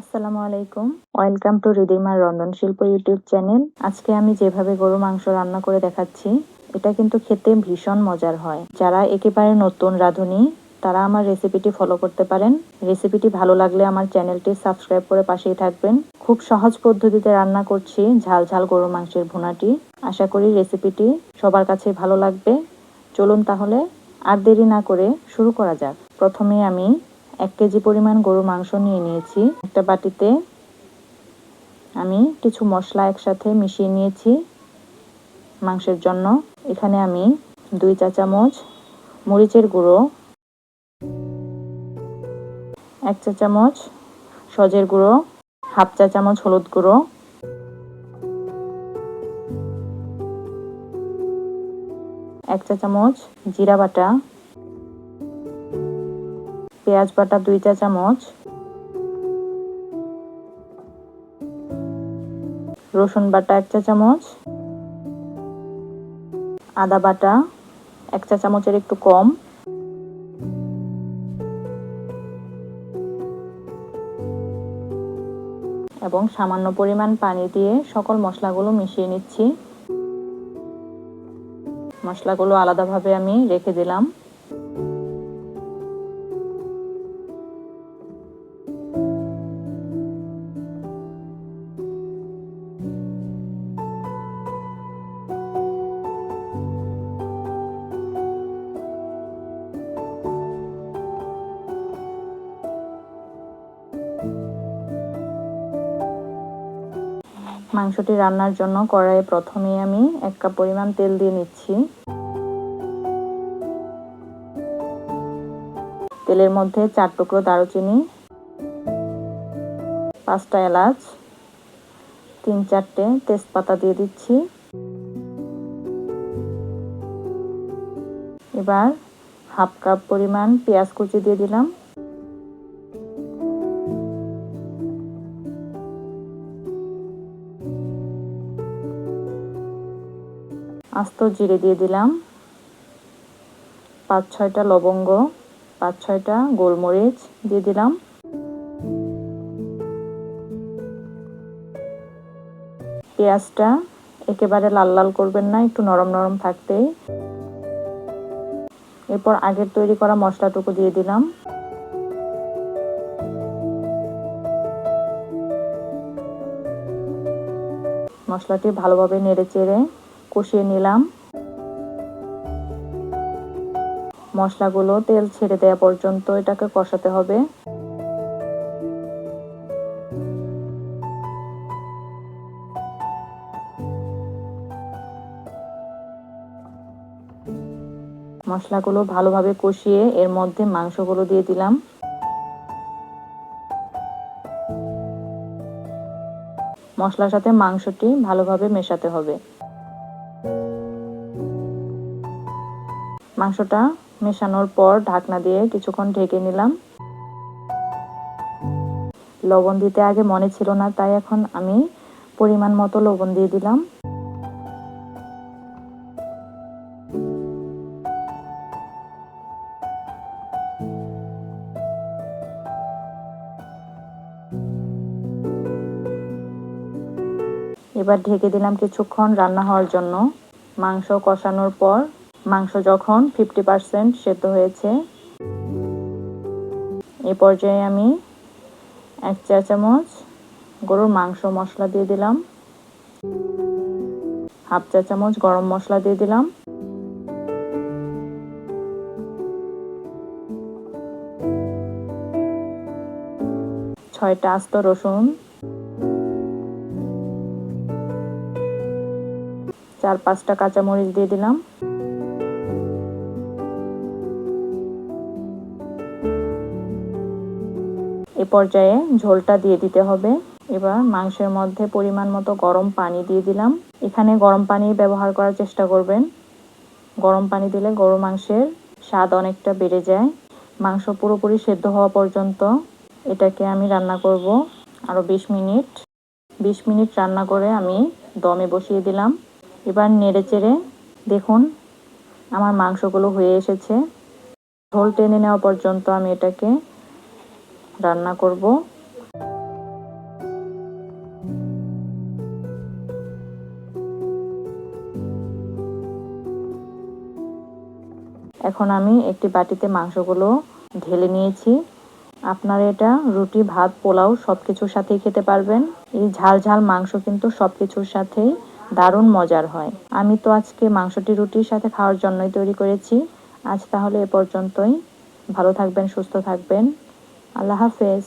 আসসালামু আলাইকুম। Welcome to রিদিমার রন্ধন শিল্প ইউটিউব চ্যানেল আজকে আমি যেভাবে গরু মাংস রান্না করে দেখাচ্ছি, এটা কিন্তু খেতে ভীষণ মজার হয়। যারা একেবারে নতুন রাঁধুনি, তারা আমার রেসিপিটি ফলো করতে পারেন। রেসিপিটি ভালো লাগলে আমার চ্যানেলটি সাবস্ক্রাইব করে পাশেই থাকবেন। খুব সহজ পদ্ধতিতে রান্না করছি ঝাল ঝাল গরু মাংসের ভুনাটি। আশা করি রেসিপিটি সবার কাছে ভালো লাগবে। চলুন তাহলে আর দেরি না করে শুরু করা যাক। প্রথমে আমি এক কেজি পরিমাণ গরু মাংস নিয়ে নিয়েছি। একটা বাটিতে আমি কিছু মশলা একসাথে মিশিয়ে নিয়েছি মাংসের জন্য। এখানে আমি দুই চা চামচ মরিচের গুঁড়ো, এক চা চামচ সজের গুঁড়ো, হাফ চা চামচ হলুদ গুঁড়ো, এক চা চামচ জিরা বাটা পেঁয়াজ বাটা দুই চা চামচ, রসুন বাটা এক চা চামচ, আদা বাটা এক চা চামচের একটু কম, এবং সামান্য পরিমাণ পানি দিয়ে সকল মশলাগুলো মিশিয়ে নিচ্ছি। মশলাগুলো আলাদাভাবে আমি রেখে দিলাম। মাংসটি রান্নার জন্য কড়াইয়ে প্রথমেই আমি এক কাপ পরিমাণ তেল দিয়ে নিচ্ছি। তেলের মধ্যে চার টুকরো দারুচিনি, পাঁচটা এলাচ, তিন চারটে তেজপাতা দিয়ে দিচ্ছি। এবার হাফ কাপ পরিমাণ পেঁয়াজ কুচি দিয়ে দিলাম। আস্ত জিরে দিয়ে দিলাম। পাঁচ, ছয়টা লবঙ্গ, পাঁচ, ছয়টা গোলমরিচ দিয়ে দিলাম। পেঁয়াজটা একেবারে লাল লাল করবেন না, একটু নরম নরম থাকতেই। এরপর আগের তৈরি করা মশলাটুকু দিয়ে দিলাম। মশলাটি ভালোভাবে নেড়ে চেড়ে কষিয়ে নিলাম। মশলাগুলো তেল ছেড়ে দেওয়া পর্যন্ত এটাকে কষাতে হবে। মশলাগুলো ভালোভাবে কষিয়ে এর মধ্যে মাংসগুলো দিয়ে দিলাম। মশলার সাথে মাংসটি ভালোভাবে মেশাতে হবে। মাংসটা মেশানোর পর ঢাকনা দিয়ে কিছুক্ষণ ঢেকে নিলাম। লবণ দিতে আগে মনে ছিল না, তাই এখন আমি পরিমাণ মতো লবণ দিয়ে দিলাম। এবার ঢেকে দিলাম কিছুক্ষণ রান্না হওয়ার জন্য। মাংস কষানোর পর মাংস যখন ফিফটি পারসেন্ট সেদ্ধ হয়েছে, এ পর্যায়ে আমি এক চা চামচ গরুর মাংস মশলা দিয়ে দিলাম। হাফ চা চামচ গরম মশলা দিয়ে দিলাম। ছয়টা আস্ত রসুন। চার পাঁচটা কাঁচামরিচ দিয়ে দিলাম। এ পর্যায়ে ঝোলটা দিয়ে দিতে হবে। এবার মাংসের মধ্যে পরিমাণ মতো গরম পানি দিয়ে দিলাম। এখানে গরম পানি ব্যবহার করার চেষ্টা করবেন। গরম পানি দিলে গরু মাংসের স্বাদ অনেকটা বেড়ে যায়। মাংস পুরোপুরি সেদ্ধ হওয়া পর্যন্ত এটাকে আমি রান্না করব আরও বিশ মিনিট। বিশ মিনিট রান্না করে আমি দমে বসিয়ে দিলাম। এবার নেড়ে চেড়ে দেখুন আমার মাংসগুলো হয়ে এসেছে। ঝোল টেনে নেওয়া পর্যন্ত আমি এটাকে রান্না করব। এখন আমি একটি বাটিতে মাংসগুলো ঢেলে নিয়েছি। আপনারা এটা রুটি, ভাত, পোলাও সব কিছুর সাথেই খেতে পারবেন। এই ঝাল ঝাল মাংস কিন্তু সব কিছুর সাথেই দারুণ মজার হয়। আমি তো আজকে মাংসটি রুটির সাথে খাওয়ার জন্যই তৈরি করেছি। আজ তাহলে এ পর্যন্তই। ভালো থাকবেন, সুস্থ থাকবেন। আল্লাহ হাফেজ।